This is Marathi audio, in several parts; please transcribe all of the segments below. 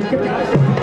¿Qué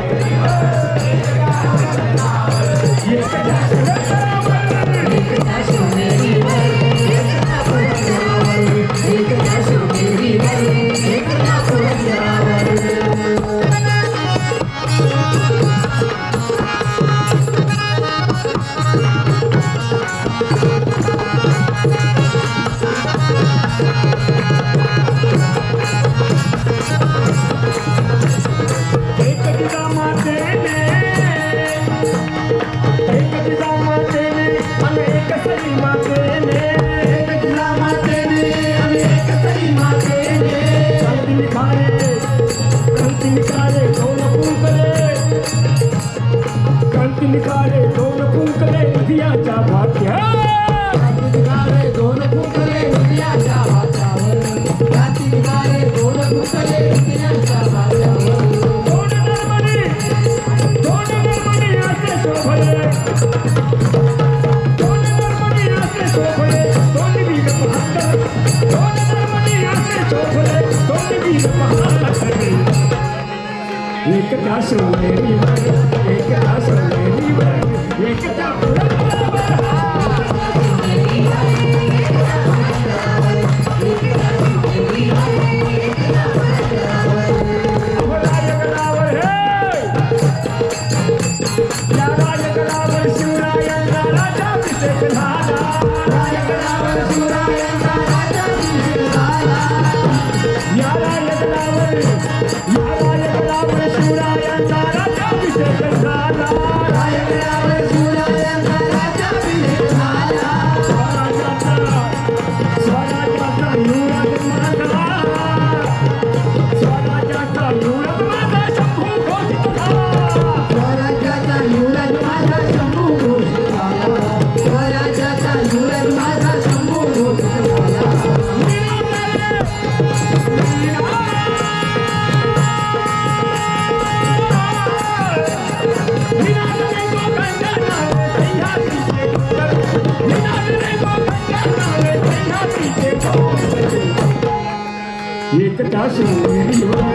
किलकारे दोन कुंकले जा भात्या casualty, you're a casualty, you're a casualty, a एकटा शोरी वर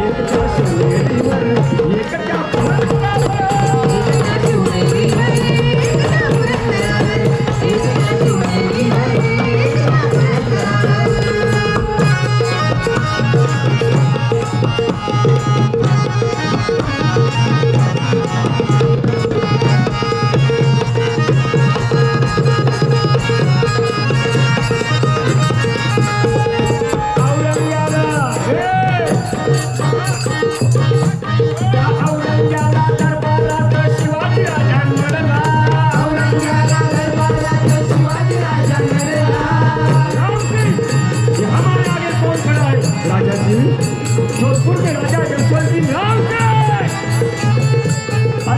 एकटा शोरी वर एकटा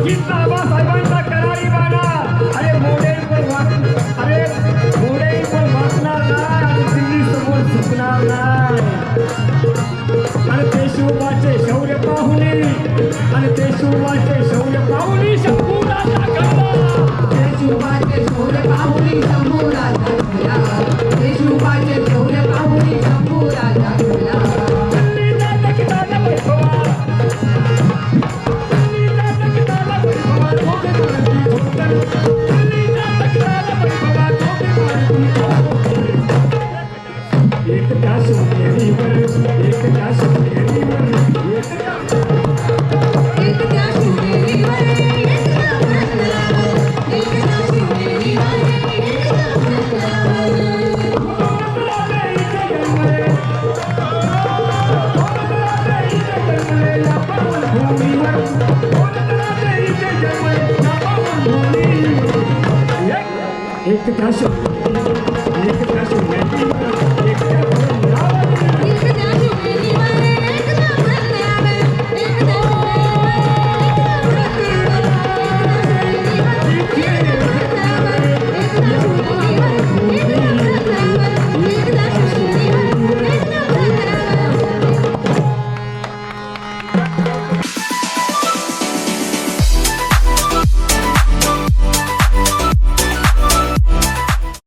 वंचित आबासाहेबांचा करारी बाणा. अरे मोडे पण वाच अरे मोडे पण वाचणार नाही दिल्ली समोर चुकणार नाही. शौर्य पाहुणे शंभू राजा शौर्य पाहुणे शंभू राजा एक तास एक तास